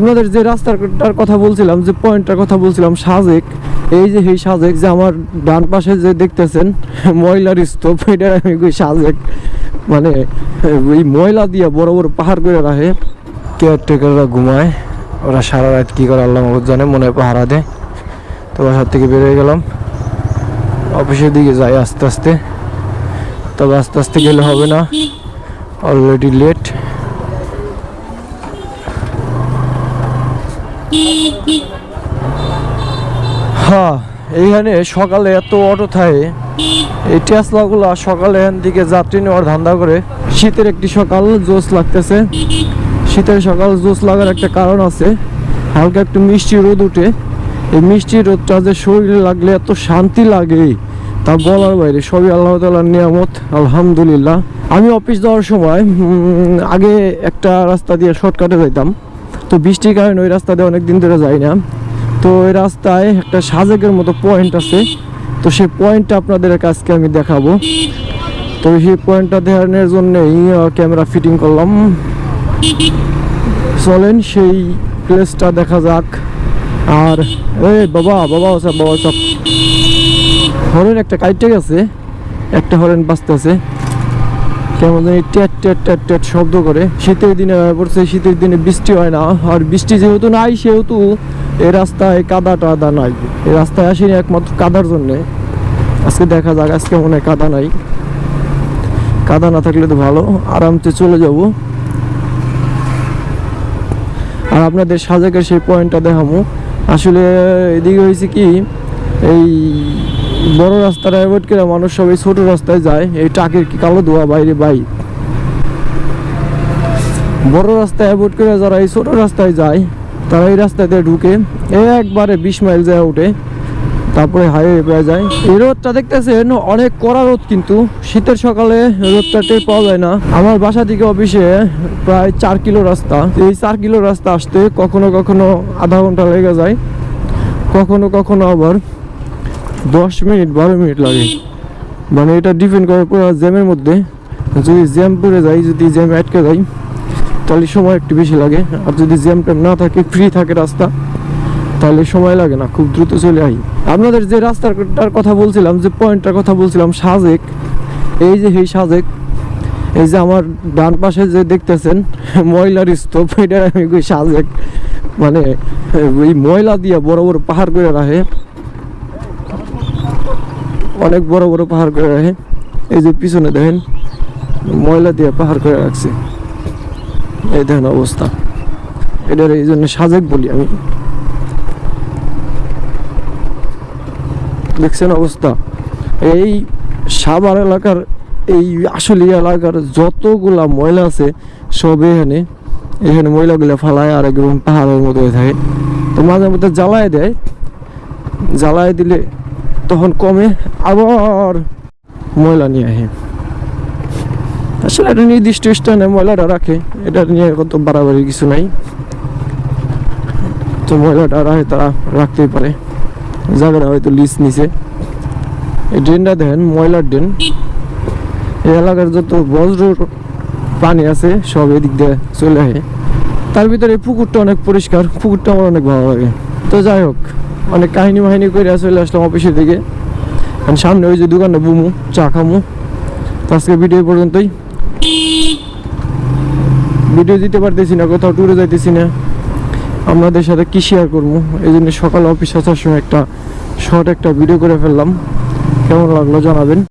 আপনাদের যে রাস্তাটার কথা বলছিলাম, যে পয়েন্টটার কথা বলছিলাম, সাজেক, এই যে এই সাজেক যে আমার ডান পাশে যে দেখতেছেন, ময়লার স্তূপ এটা আমি সাজেক। মানে ওই ময়লা দিয়ে বড় বড় পাহাড় করে রাখে। কেয়ারটেকাররা ঘুমায়, ওরা সারা রাত কী করে আল্লাহ মহম্মদ জানে, মনে পাহারা দেয়। তো বাসার থেকে বেরিয়ে গেলাম। অফিসের দিকে যাই আস্তে আস্তে। তবে আস্তে আস্তে গেলে হবে না। অলরেডি লেট হ্যাঁ এইখানে সকালে এত অটো থাকে। এই টেসলাগুলো সকালে এখান থেকে যাত্রী নেওয়ার ধান্দা করে। শীতের একটি সকাল জোস লাগতেছে। শীতের সকাল জোস লাগার একটা কারণ আছে। হালকা একটু মিষ্টি রোদ উঠে। এই মিষ্টি রোদটা যে শরীরে লাগলে এত শান্তি লাগে, তা বলার বাইরে সবই আল্লাহ তালার নিয়ামত, আলহামদুলিল্লাহ। আমি অফিস যাওয়ার সময় আগে একটা রাস্তা দিয়ে শর্টকাটে যাইতাম। তো বৃষ্টির কারণে ওই রাস্তা দিয়ে অনেক দিন ধরে যাই না। তো ওই রাস্তায় একটা সাজেকের মতো পয়েন্ট আছে। তো সেই পয়েন্টটা আপনাদের কাছকে আমি দেখাবো। তো সেই পয়েন্টটা দেখানোর জন্যই ক্যামেরা ফিটিং করলাম। চলেন সেই প্লেসটা দেখা যাক। আর, এই বাবা বাবা সব বাবা সব হরেন একটা কাইটে গেছে। একটা হরেন বাঁচতেছে। কেমন জানি ট্যাট ট্যাট ট্যাট ট্যাট শব্দ করে। শীতের দিনে পড়ছে, শীতের দিনে বৃষ্টি হয় না। আর বৃষ্টি যেহেতু নাই, সেহেতু এই রাস্তায় কাদা টাদা নাই। এই রাস্তায় আসিনি একমাত্র কাদার জন্যে। আজকে দেখা যাক, আজকে মনে হয় কাদা নাই। কাদা না থাকলে তো ভালো। আরামসে চলে যাব। আর আপনাদের সাজেকের সেই পয়েন্টটা দেখামু। আসলে এদিকে হয়েছে কি, এই বড় রাস্তাটা অ্যাভয়েড করে মানুষ সবাই ছোট রাস্তায় যায়। এই টাকের কি কালো ধোয়া? বাইরে বাই বড় রাস্তায় অ্যাভয়েড করে যারা এই ছোট রাস্তায় যায়, তারা এই রাস্তাতে ঢুকে, একবারে বিশ মাইল যায় উঠে, তারপরে হাইওয়ে পেয়ে যায়। এই রোদটা দেখতেছেন, অনেক কড়া রোদ কিন্তু। শীতের সকালে রোদটা টের পাওয়া যায় না। আমার বাসা থেকে অফিসে প্রায় চার কিলো রাস্তা। এই চার কিলো রাস্তা আসতে কখনো কখনো আধা ঘণ্টা লেগে যায়। কখনো কখনো আবার দশ মিনিট, বারো মিনিট লাগে। মানে এটা ডিপেন্ড করে পুরো জ্যামের মধ্যে। যদি জ্যাম পড়ে যাই যদি জ্যাম আটকে যায়, তাহলে সময় একটু বেশি লাগে। আর যদি জ্যাম ট্যাম না থাকে ফ্রি থাকে রাস্তা, তাহলে সময় লাগে না, খুব দ্রুত চলে আই আপনাদের যে রাস্তাটার কথা বলছিলাম, যে পয়েন্টটার কথা বলছিলাম, সাজেক। এই যে এই সাজেক, এই যে আমার ডান পাশে যে দেখতেছেন, ময়লার স্তূপ এটা আমি সাজেক। মানে ওই ময়লা দিয়ে বড় বড় পাহাড় করে রাখে। অনেক বড় বড় পাহাড় করে রাখে। এই যে পিছনে দেখেন, ময়লা দিয়ে পাহাড় করে রাখছে। এই দেখেন অবস্থা। এটার এই জন্য সাজেক বলি আমি। দেখছেন অবস্থা? এই সাভার এলাকার, এই আসলে এলাকার যতগুলা ময়লা আছে সব এখানে। এখানে ময়লাগুলো ফালায় আর একদম পাহাড়ের মতো হয়ে থাকে। তো মাঝে মধ্যে জ্বালায় দেয়। জ্বালায় দিলে তখন কমে আবার ময়লা নিয়ে আসে আসলে একটা নির্দিষ্ট স্থানে ময়লাটা রাখে, এটা নিয়ে কত বাড়াবাড়ি কিছু নাই। তো ময়লাটা রাখে, তারা রাখতেই পারে। জায়গাটা হয়তো লিজ নিছে। এই ড্রেনটা দেখেন, ময়লার ড্রেন। এই এলাকার যত বজ্র পানি আছে, সব এদিক দিয়ে চলে আসে তার ভিতরে পুকুরটা অনেক পরিষ্কার, পুকুরটা আমার অনেক ভালো লাগে। তো যাই হোক, অনেক কাহিনী বাহিনী করে চলে আসলাম অফিসের দিকে। আর সামনে ওই যে দোকানটা বুমু, চা খামু। তো আজকে ভিডিও পর্যন্তই। ভিডিও দিতে পারতেছি না, কোথাও ট্যুরে যাইতেছি না। আপনাদের সাথে কি শেয়ার করব? এই জন্য সকালে অফিস আসার সময় একটা শর্ট একটা ভিডিও করে ফেললাম। কেমন লাগল জানাবেন।